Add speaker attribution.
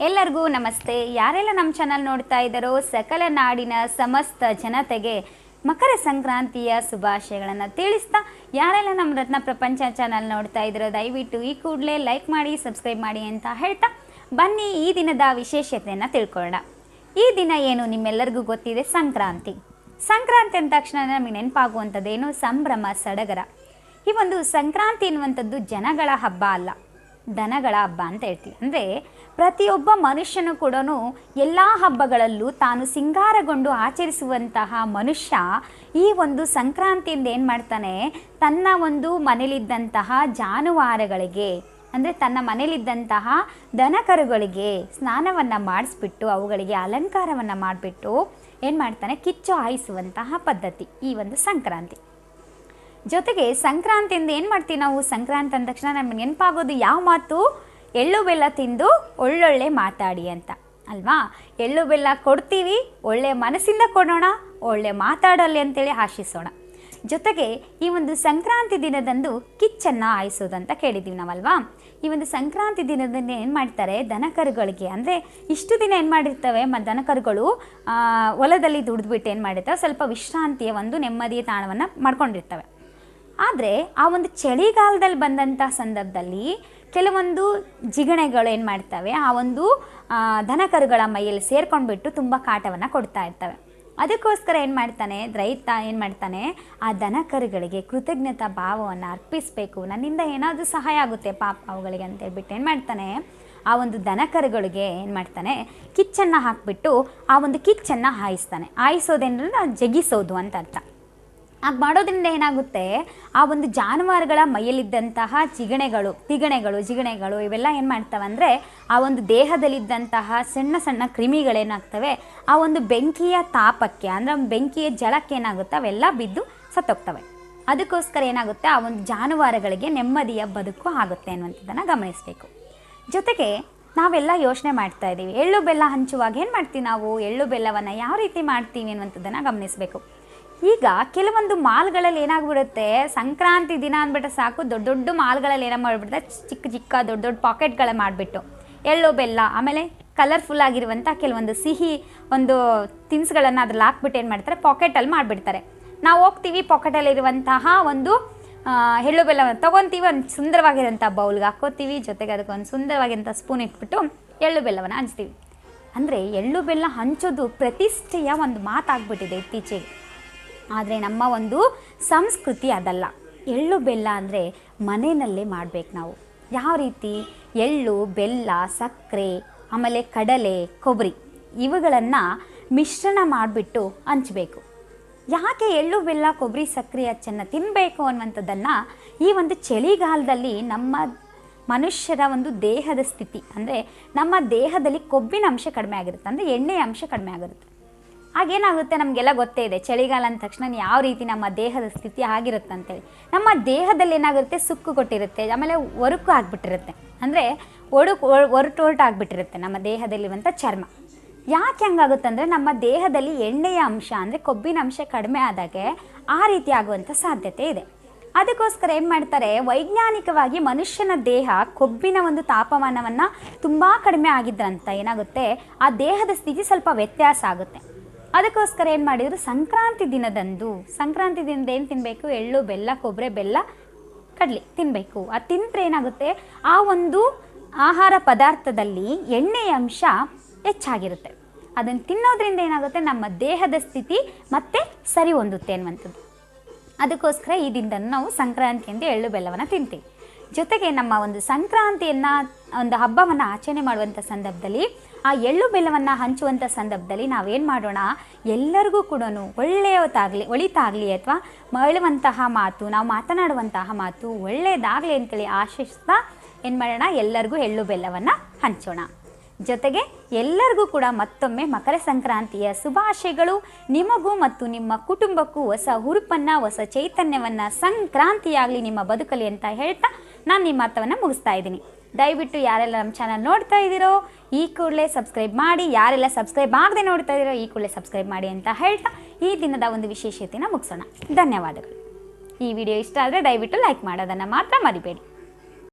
Speaker 1: ಎಲ್ಲರಿಗೂ ನಮಸ್ತೆ. ಯಾರೆಲ್ಲ ನಮ್ಮ ಚಾನಲ್ ನೋಡ್ತಾ ಇದ್ದಾರೋ, ಸಕಲ ನಾಡಿನ ಸಮಸ್ತ ಜನತೆಗೆ ಮಕರ ಸಂಕ್ರಾಂತಿಯ ಶುಭಾಶಯಗಳನ್ನು ತಿಳಿಸ್ತಾ ಯಾರೆಲ್ಲ ನಮ್ಮ ರತ್ನ ಪ್ರಪಂಚ ಚಾನಲ್ ನೋಡ್ತಾ ಇದ್ದಾರೋ ದಯವಿಟ್ಟು ಈ ಕೂಡಲೇ ಲೈಕ್ ಮಾಡಿ ಸಬ್ಸ್ಕ್ರೈಬ್ ಮಾಡಿ ಅಂತ ಹೇಳ್ತಾ ಬನ್ನಿ ಈ ದಿನದ ವಿಶೇಷತೆಯನ್ನು ತಿಳ್ಕೊಳ್ಳೋಣ. ಈ ದಿನ ಏನು ನಿಮ್ಮೆಲ್ಲರಿಗೂ ಗೊತ್ತಿದೆ? ಸಂಕ್ರಾಂತಿ. ಸಂಕ್ರಾಂತಿ ಅಂದ ತಕ್ಷಣ ನಮಗೆ ನೆನಪಾಗುವಂಥದ್ದೇನು ಸಂಭ್ರಮ, ಸಡಗರ. ಈ ಒಂದು ಸಂಕ್ರಾಂತಿ ಎನ್ನುವಂಥದ್ದು ಜನಗಳ ಹಬ್ಬ ಅಲ್ಲ. ದನಗಳ ಹಬ್ಬ ಅಂತ ಹೇಳ್ತೀವಿ. ಅಂದರೆ ಪ್ರತಿಯೊಬ್ಬ ಮನುಷ್ಯನು ಕೂಡ ಎಲ್ಲ ಹಬ್ಬಗಳಲ್ಲೂ ತಾನು ಸಿಂಗಾರಗೊಂಡು ಆಚರಿಸುವಂತಹ ಮನುಷ್ಯ ಈ ಒಂದು ಸಂಕ್ರಾಂತಿಯಿಂದ ಏನು ಮಾಡ್ತಾನೆ? ತನ್ನ ಒಂದು ಮನೇಲಿದ್ದಂತಹ ಜಾನುವಾರುಗಳಿಗೆ, ಅಂದರೆ ತನ್ನ ಮನೇಲಿದ್ದಂತಹ ದನಕರುಗಳಿಗೆ ಸ್ನಾನವನ್ನು ಮಾಡಿಸ್ಬಿಟ್ಟು, ಅವುಗಳಿಗೆ ಅಲಂಕಾರವನ್ನು ಮಾಡಿಬಿಟ್ಟು ಏನು ಮಾಡ್ತಾನೆ? ಕಿಚ್ಚು ಹಾಯಿಸುವಂತಹ ಪದ್ಧತಿ ಈ ಒಂದು ಸಂಕ್ರಾಂತಿ. ಜೊತೆಗೆ ಸಂಕ್ರಾಂತಿಯಿಂದ ಏನು ಮಾಡ್ತೀವಿ ನಾವು? ಸಂಕ್ರಾಂತಿ ಅಂದ ತಕ್ಷಣ ನಮ್ಗೆ ನೆನಪಾಗೋದು ಯಾವ ಮಾತು? ಎಳ್ಳು ಬೆಲ್ಲ ತಿಂದು ಒಳ್ಳೊಳ್ಳೆ ಮಾತಾಡಿ ಅಂತ, ಅಲ್ವಾ? ಎಳ್ಳು ಬೆಲ್ಲ ಕೊಡ್ತೀವಿ, ಒಳ್ಳೆ ಮನಸ್ಸಿಂದ ಕೊಡೋಣ, ಒಳ್ಳೆ ಮಾತಾಡಲಿ ಅಂತೇಳಿ ಆಶಿಸೋಣ. ಜೊತೆಗೆ ಈ ಒಂದು ಸಂಕ್ರಾಂತಿ ದಿನದಂದು ಕಿಚ್ಚನ್ನು ಆಯಿಸೋದಂತ ಕೇಳಿದ್ದೀವಿ ನಾವಲ್ವಾ? ಈ ಒಂದು ಸಂಕ್ರಾಂತಿ ದಿನದಂದು ಏನು ಮಾಡ್ತಾರೆ? ದನಕರುಗಳಿಗೆ, ಅಂದರೆ ಇಷ್ಟು ದಿನ ಏನು ಮಾಡಿರ್ತವೆ? ಮ, ದನಕರುಗಳು ಹೊಲದಲ್ಲಿ ದುಡಿದ್ಬಿಟ್ಟು ಏನು ಮಾಡಿರ್ತವೆ? ಸ್ವಲ್ಪ ವಿಶ್ರಾಂತಿಯ ಒಂದು ನೆಮ್ಮದಿಯ ತಾಣವನ್ನು ಮಾಡ್ಕೊಂಡಿರ್ತವೆ. ಆದರೆ ಆ ಒಂದು ಚಳಿಗಾಲದಲ್ಲಿ ಬಂದಂಥ ಸಂದರ್ಭದಲ್ಲಿ ಕೆಲವೊಂದು ಜಿಗಣೆಗಳು ಏನು ಮಾಡ್ತವೆ, ಆ ಒಂದು ದನ ದನಕರುಗಳ ಮೈಯಲ್ಲಿ ಸೇರ್ಕೊಂಡ್ಬಿಟ್ಟು ತುಂಬ ಕಾಟವನ್ನು ಕೊಡ್ತಾ ಇರ್ತವೆ. ಅದಕ್ಕೋಸ್ಕರ ಏನು ಮಾಡ್ತಾನೆ ರೈತ ಏನು ಮಾಡ್ತಾನೆ, ಆ ದನಕರುಗಳಿಗೆ ಕೃತಜ್ಞತಾ ಭಾವವನ್ನು ಅರ್ಪಿಸಬೇಕು. ನನ್ನಿಂದ ಏನಾದರೂ ಸಹಾಯ ಆಗುತ್ತೆ ಪಾಪ ಅವುಗಳಿಗೆ ಅಂತ ಹೇಳ್ಬಿಟ್ಟು ಏನು ಮಾಡ್ತಾನೆ, ಆ ಒಂದು ದನಕರುಗಳಿಗೆ ಏನು ಮಾಡ್ತಾನೆ, ಕಿಚ್ಚನ್ನು ಹಾಕಿಬಿಟ್ಟು ಆ ಒಂದು ಕಿಚ್ಚನ್ನು ಹಾಯಿಸ್ತಾನೆ. ಹಾಯಿಸೋದೇನಂದ್ರೆ ಜಗಿಸೋದು ಅಂತ ಅರ್ಥ. ಹಾಗೆ ಮಾಡೋದ್ರಿಂದ ಏನಾಗುತ್ತೆ? ಆ ಒಂದು ಜಾನುವಾರುಗಳ ಮೈಯಲ್ಲಿದ್ದಂತಹ ಜಿಗಣೆಗಳು ತಿಗಣೆಗಳು, ಜಿಗಣೆಗಳು ಇವೆಲ್ಲ ಏನು ಮಾಡ್ತವೆ ಅಂದರೆ, ಆ ಒಂದು ದೇಹದಲ್ಲಿದ್ದಂತಹ ಸಣ್ಣ ಸಣ್ಣ ಕ್ರಿಮಿಗಳೇನಾಗ್ತವೆ ಆ ಒಂದು ಬೆಂಕಿಯ ತಾಪಕ್ಕೆ ಅಂದರೆ ಬೆಂಕಿಯ ಜಳಕ್ಕೆ ಏನಾಗುತ್ತೆ? ಅವೆಲ್ಲ ಬಿದ್ದು ಸತ್ತೋಗ್ತವೆ. ಅದಕ್ಕೋಸ್ಕರ ಏನಾಗುತ್ತೆ? ಆ ಒಂದು ಜಾನುವಾರುಗಳಿಗೆ ನೆಮ್ಮದಿಯ ಬದುಕು ಆಗುತ್ತೆ ಅನ್ನುವಂಥದ್ದನ್ನು ಗಮನಿಸಬೇಕು. ಜೊತೆಗೆ ನಾವೆಲ್ಲ ಯೋಚನೆ ಮಾಡ್ತಾ ಇದ್ದೀವಿ. ಎಳ್ಳು ಬೆಲ್ಲ ಹಂಚುವಾಗ ಏನು ಮಾಡ್ತೀವಿ ನಾವು? ಎಳ್ಳು ಬೆಲ್ಲವನ್ನು ಯಾವ ರೀತಿ ಮಾಡ್ತೀವಿ ಅನ್ನುವಂಥದ್ದನ್ನು ಗಮನಿಸಬೇಕು. ಈಗ ಕೆಲವೊಂದು ಮಾಲ್ಗಳಲ್ಲಿ ಏನಾಗ್ಬಿಡುತ್ತೆ? ಸಂಕ್ರಾಂತಿ ದಿನ ಅಂದ್ಬಿಟ್ರೆ ಸಾಕು, ದೊಡ್ಡ ದೊಡ್ಡ ಮಾಲ್ಗಳಲ್ಲಿ ಏನೋ ಮಾಡಿಬಿಡುತ್ತೆ ಚಿಕ್ಕ ಚಿಕ್ಕ ದೊಡ್ಡ ದೊಡ್ಡ ಪಾಕೆಟ್ಗಳ ಮಾಡಿಬಿಟ್ಟು. ಎಳ್ಳು, ಬೆಲ್ಲ, ಆಮೇಲೆ ಕಲರ್ಫುಲ್ ಆಗಿರುವಂಥ ಕೆಲವೊಂದು ಸಿಹಿ, ಒಂದು ತಿನಿಸುಗಳನ್ನು ಅದ್ರಲ್ಲಿ ಹಾಕ್ಬಿಟ್ಟು ಏನು ಮಾಡ್ತಾರೆ? ಪಾಕೆಟಲ್ಲಿ ಮಾಡಿಬಿಡ್ತಾರೆ. ನಾವು ಹೋಗ್ತೀವಿ ಪಾಕೆಟಲ್ಲಿರುವಂತಹ ಒಂದು ಎಳ್ಳು, ಬೆಲ್ಲವನ್ನು ತೊಗೊತೀವಿ, ಒಂದು ಸುಂದರವಾಗಿರೋಂಥ ಬೌಲ್ಗೆ ಹಾಕೋತೀವಿ, ಜೊತೆಗೆ ಅದಕ್ಕೊಂದು ಸುಂದರವಾಗಿರೋಂಥ ಸ್ಪೂನ್ ಇಟ್ಬಿಟ್ಟು ಎಳ್ಳು, ಬೆಲ್ಲವನ್ನು ಹಂಚ್ತೀವಿ. ಅಂದರೆ ಎಳ್ಳು, ಬೆಲ್ಲ ಹಂಚೋದು ಪ್ರತಿಷ್ಠೆಯ ಒಂದು ಮಾತಾಗ್ಬಿಟ್ಟಿದೆ ಇತ್ತೀಚೆಗೆ. ಆದರೆ ನಮ್ಮ ಒಂದು ಸಂಸ್ಕೃತಿ ಅದಲ್ಲ. ಎಳ್ಳು ಬೆಲ್ಲ ಅಂದರೆ ಮನೆಯಲ್ಲೇ ಮಾಡಬೇಕು ನಾವು. ಯಾವ ರೀತಿ? ಎಳ್ಳು, ಬೆಲ್ಲ, ಸಕ್ಕರೆ, ಆಮೇಲೆ ಕಡಲೆ, ಕೊಬ್ಬರಿ ಇವುಗಳನ್ನು ಮಿಶ್ರಣ ಮಾಡಿಬಿಟ್ಟು ಹಂಚಬೇಕು. ಯಾಕೆ ಎಳ್ಳು, ಬೆಲ್ಲ, ಕೊಬ್ಬರಿ, ಸಕ್ಕರೆ ಅಚ್ಚನ್ನು ತಿನ್ನಬೇಕು ಅನ್ನುವಂಥದ್ದನ್ನು ಈ ಒಂದು ಚಳಿಗಾಲದಲ್ಲಿ ನಮ್ಮ ಮನುಷ್ಯರ ಒಂದು ದೇಹದ ಸ್ಥಿತಿ ಅಂದರೆ ನಮ್ಮ ದೇಹದಲ್ಲಿ ಕೊಬ್ಬಿನ ಅಂಶ ಕಡಿಮೆ ಆಗಿರುತ್ತೆ ಅಂದರೆ ಎಣ್ಣೆಯ ಅಂಶ ಕಡಿಮೆ ಆಗಿರುತ್ತೆ. ಆಗೇನಾಗುತ್ತೆ ನಮಗೆಲ್ಲ ಗೊತ್ತೇ ಇದೆ. ಚಳಿಗಾಲ ಅಂದ ತಕ್ಷಣ ಯಾವ ರೀತಿ ನಮ್ಮ ದೇಹದ ಸ್ಥಿತಿ ಆಗಿರುತ್ತೆ ಅಂತೇಳಿ ನಮ್ಮ ದೇಹದಲ್ಲಿ ಏನಾಗುತ್ತೆ? ಸುಕ್ಕು ಕೊಟ್ಟಿರುತ್ತೆ. ಆಮೇಲೆ ಒರುಕು ಆಗಿಬಿಟ್ಟಿರುತ್ತೆ. ಅಂದರೆ ಒಡುಕು ಒರಟು ಒರಟು ನಮ್ಮ ದೇಹದಲ್ಲಿರುವಂಥ ಚರ್ಮ. ಯಾಕೆ ಹಂಗಾಗುತ್ತೆ ಅಂದರೆ ನಮ್ಮ ದೇಹದಲ್ಲಿ ಎಣ್ಣೆಯ ಅಂಶ ಅಂದರೆ ಕೊಬ್ಬಿನ ಅಂಶ ಕಡಿಮೆ ಆದಾಗೆ ಆ ರೀತಿ ಆಗುವಂಥ ಸಾಧ್ಯತೆ ಇದೆ. ಅದಕ್ಕೋಸ್ಕರ ಏನು ಮಾಡ್ತಾರೆ? ವೈಜ್ಞಾನಿಕವಾಗಿ ಮನುಷ್ಯನ ದೇಹ ಕೊಬ್ಬಿನ ಒಂದು ತಾಪಮಾನವನ್ನು ತುಂಬ ಕಡಿಮೆ ಆಗಿದ್ರಂತ ಏನಾಗುತ್ತೆ? ಆ ದೇಹದ ಸ್ಥಿತಿ ಸ್ವಲ್ಪ ವ್ಯತ್ಯಾಸ ಆಗುತ್ತೆ. ಅದಕ್ಕೋಸ್ಕರ ಏನು ಮಾಡಿದರು? ಸಂಕ್ರಾಂತಿ ದಿನದಂದು, ಸಂಕ್ರಾಂತಿ ದಿನದ ಏನು ತಿನ್ನಬೇಕು ಎಳ್ಳು, ಬೆಲ್ಲ ಕೊಬ್ಬರಿ ಬೆಲ್ಲ, ಕಡಲೆ ತಿನ್ನಬೇಕು ಅದು ತಿಂದರೆ ಏನಾಗುತ್ತೆ? ಆ ಒಂದು ಆಹಾರ ಪದಾರ್ಥದಲ್ಲಿ ಎಣ್ಣೆಯ ಅಂಶ ಹೆಚ್ಚಾಗಿರುತ್ತೆ. ಅದನ್ನು ತಿನ್ನೋದ್ರಿಂದ ಏನಾಗುತ್ತೆ? ನಮ್ಮ ದೇಹದ ಸ್ಥಿತಿ ಮತ್ತೆ ಸರಿ ಹೊಂದುತ್ತೆ ಅನ್ನುವಂಥದ್ದು. ಅದಕ್ಕೋಸ್ಕರ ಈ ದಿನದಂದು ನಾವು ಸಂಕ್ರಾಂತಿ ಎಂದು ಎಳ್ಳು, ಬೆಲ್ಲವನ್ನು ತಿಂತೀವಿ. ಜೊತೆಗೆ ನಮ್ಮ ಒಂದು ಸಂಕ್ರಾಂತಿಯನ್ನು, ಒಂದು ಹಬ್ಬವನ್ನು ಆಚರಣೆ ಮಾಡುವಂಥ ಸಂದರ್ಭದಲ್ಲಿ, ಆ ಎಳ್ಳು ಬೆಲ್ಲವನ್ನು ಹಂಚುವಂಥ ಸಂದರ್ಭದಲ್ಲಿ ನಾವೇನು ಮಾಡೋಣ, ಎಲ್ಲರಿಗೂ ಕೂಡ ಒಳ್ಳೆಯದಾಗಲಿ ಒಳಿತಾಗಲಿ ಅಥವಾ ಮರಳುವಂತಹ ಮಾತು, ನಾವು ಮಾತನಾಡುವಂತಹ ಮಾತು ಒಳ್ಳೆಯದಾಗಲಿ ಅಂತೇಳಿ ಆಶಿಸ್ತಾ ಏನು ಮಾಡೋಣ, ಎಲ್ಲರಿಗೂ ಎಳ್ಳು ಬೆಲ್ಲವನ್ನು ಹಂಚೋಣ. ಜೊತೆಗೆ ಎಲ್ಲರಿಗೂ ಕೂಡ ಮತ್ತೊಮ್ಮೆ ಮಕರ ಸಂಕ್ರಾಂತಿಯ ಶುಭಾಶಯಗಳು. ನಿಮಗೂ ಮತ್ತು ನಿಮ್ಮ ಕುಟುಂಬಕ್ಕೂ ಹೊಸ ಹುರುಪನ್ನು, ಹೊಸ ಚೈತನ್ಯವನ್ನು ಸಂಕ್ರಾಂತಿಯಾಗಲಿ ನಿಮ್ಮ ಬದುಕಲಿ ಅಂತ ಹೇಳ್ತಾ ನಾನು ನಿಮ್ಮ ಮಾತವನ್ನು ಮುಗಿಸ್ತಾ ಇದ್ದೀನಿ. ದಯವಿಟ್ಟು ಯಾರೆಲ್ಲ ನಮ್ಮ ಚಾನಲ್ ನೋಡ್ತಾ ಇದ್ದೀರೋ, ಈ ಕೂಡಲೇ ಸಬ್ಸ್ಕ್ರೈಬ್ ಮಾಡಿ, ಯಾರೆಲ್ಲ ಸಬ್ಸ್ಕ್ರೈಬ್ ಆಗದೆ ನೋಡ್ತಾ ಇದ್ದೀರೋ, ಈ ಕೂಡಲೇ ಸಬ್ಸ್ಕ್ರೈಬ್ ಮಾಡಿ ಅಂತ ಹೇಳ್ತಾ ಈ ದಿನದ ಒಂದು ವಿಶೇಷತೆನ ಮುಗಿಸೋಣ. ಧನ್ಯವಾದಗಳು. ಈ ವಿಡಿಯೋ ಇಷ್ಟ ಆದರೆ ದಯವಿಟ್ಟು ಲೈಕ್ ಮಾಡೋದನ್ನು ಮಾತ್ರ ಮರಿಬೇಡಿ.